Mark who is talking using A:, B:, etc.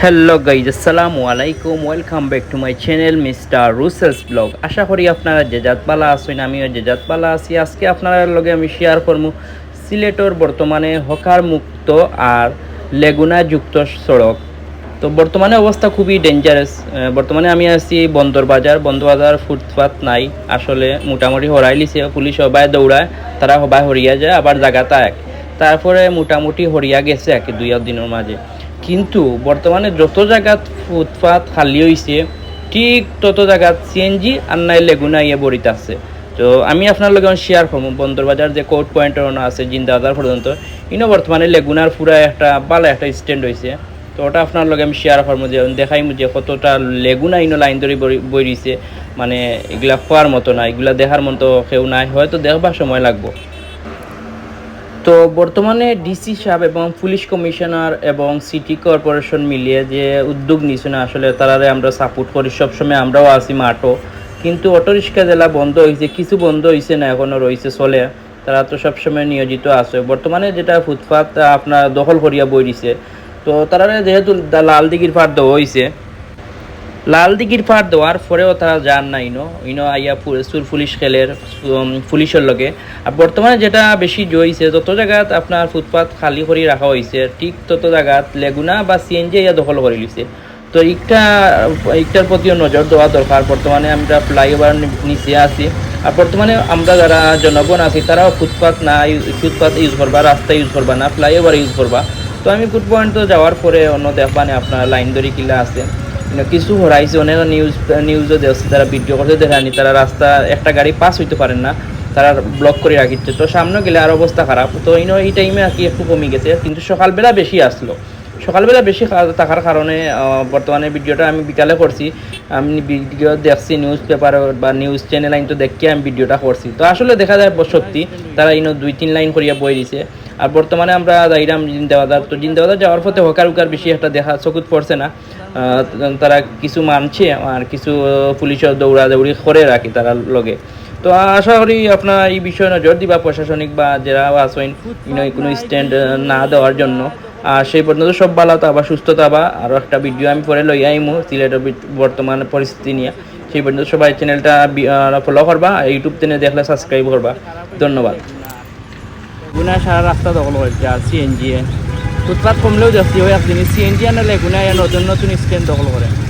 A: Hello guys আসসালামু আলাইকুম welcome back to my channel mister Ruses vlog আশা করি আপনারা যে জাতপালা আছেন, আমিও যে জাতপালা আছি। আজকে আপনার লগে আমি শেয়ার করব সিলেটর বর্তমানে হকার মুক্ত আর লেগুনা যুক্ত সড়ক। তো বর্তমানে অবস্থা খুবই ডেঞ্জারাস বর্তমানে আমি আছি বন্দর বাজার। বন্দর বাজার ফুটপাত নাই। আসলে মোটামুটি হরাই লিছে। পুলিশ সবাই দৌড়ায়, তারা সবাই হরিয়া যায়, আবার জায়গাটা এক তারপরে মোটামুটি হরিয়া গেছে আর কি দুই দিনের মাঝে। কিন্তু বর্তমানে যত জায়গাত ফুটপাত খালি হয়েছে ঠিক তত জায়গাত সিএনজি আর নাই লেগুনা ইয়ে বড়িতে আছে। তো আমি আপনার লগে শেয়ার করব। বন্দর বাজার যে কোর্ট পয়েন্টের আছে, জিন্দাবাজার পর্যন্ত, ইনো বর্তমানে লেগুনার পুরা একটা ভালো একটা স্ট্যান্ড হয়েছে তো ওটা আপনার লগে আমি শেয়ার করব যে দেখাই যে কতটা লেগুনা ইনো লাইন ধরে বই রয়েছে মানে এগুলা খোয়ার মতো না, এগুলা দেখার মতো কেউ নাই। হয়তো দেখবার সময় লাগবো। তো বর্তমানে ডিসি সাহেব এবং পুলিশ কমিশনার এবং সিটি কর্পোরেশন মিলিয়ে যে উদ্যোগ নিয়েছে না আসলে তারারে আমরা সাপোর্ট করি। সবসময় আমরাও আছি মাঠও। কিন্তু অটোরিক্সা জেলা বন্ধ হয়েছে, কিছু বন্ধ হয়েছে না এখনও রয়েছে, চলে। তারা তো সবসময় নিয়োজিত আছে। বর্তমানে যেটা ফুটপাত আপনার দখল করিয়া বই দিছে তো তারা যেহেতু লাল দিঘির পার দেওয়া হয়েছে লাল দিঘির পার দেওয়ার পরেও তারা যান না ইনো। ইনো আইয়া সুর পুলিশ খেলের পুলিশের লগে। আর বর্তমানে যেটা বেশি জইছে যত জায়গাত আপনার ফুটপাত খালি করে রাখা হয়েছে ঠিক তত জায়গাত লেগুনা বা সিএনজি ইয়া দখল করে লিছে তো এইটা এইটার প্রতিও নজর দেওয়া দরকার। বর্তমানে আমরা ফ্লাইওভার নিচে আছি। আর বর্তমানে আমরা যারা জনগণ আছি, তারাও ফুটপাত না ফুটপাত ইউজ করবা, রাস্তা ইউজ করবা না, ফ্লাইওভার ইউজ করবা। তো আমি ফুট পয়েন্ট তো যাওয়ার পরে অন্য দেখবানে আপনার লাইন দড়ি কিলা আছে। কিছু হরাইছে অনেক নিউজ নিউজও দেখছে তারা ভিডিও করতে দেখানি তারা রাস্তা, একটা গাড়ি পাস হইতে পারেন না, তারা ব্লক করে রাখিচ্ছে। তো সামনে গেলে আর অবস্থা খারাপ। তো ইনো এই টাইমে আর কি একটু কমে গেছে। কিন্তু সকালবেলা বেশি আসলো। সকালবেলা বেশি থাকার কারণে বর্তমানে ভিডিওটা আমি বিকালে করছি। আমি ভিডিও দেখছি নিউজ পেপার বা নিউজ চ্যানেল লাইন তো দেখে আমি ভিডিওটা করছি। তো আসলে দেখা যায় সত্যি, তারা ইনো দুই, তিন লাইন করিয়া বই দিছে। আর বর্তমানে আমরা যাইরাম জিন্দাবাজার তো জিন্দাবাজার যাওয়ার পথে হকার উকার বেশি একটা দেখা, চকুত পড়ছে না। তারা কিছু মানছে আর কিছু পুলিশের দৌড়া দৌড়ি করে রাখি তারা লগে। তো আশা করি আপনার এই বিষয়ে নজর দিবা, প্রশাসনিক বা যারা ইনো কোনো স্ট্যান্ড না দেওয়ার জন্য। আর সেই পর্যন্ত সব ভালো থাকবা, সুস্থ থাকবা। আরও একটা ভিডিও আমি পরে লই আইমু, সিলেটের বর্তমান পরিস্থিতি নিয়ে। সেই পর্যন্ত সবাই চ্যানেলটা ফলো করবা ইউটিউব চ্যানেল দেখলে সাবস্ক্রাইব করবা। ধন্যবাদ। গুনা সারা রাস্তা দখল করেছে, আর সিএনজি ফুটপাথ কমলেও দেখছি ওই একদিন সিএনজি আনালে গুনা নতুন নতুন স্ক্যান দখল করে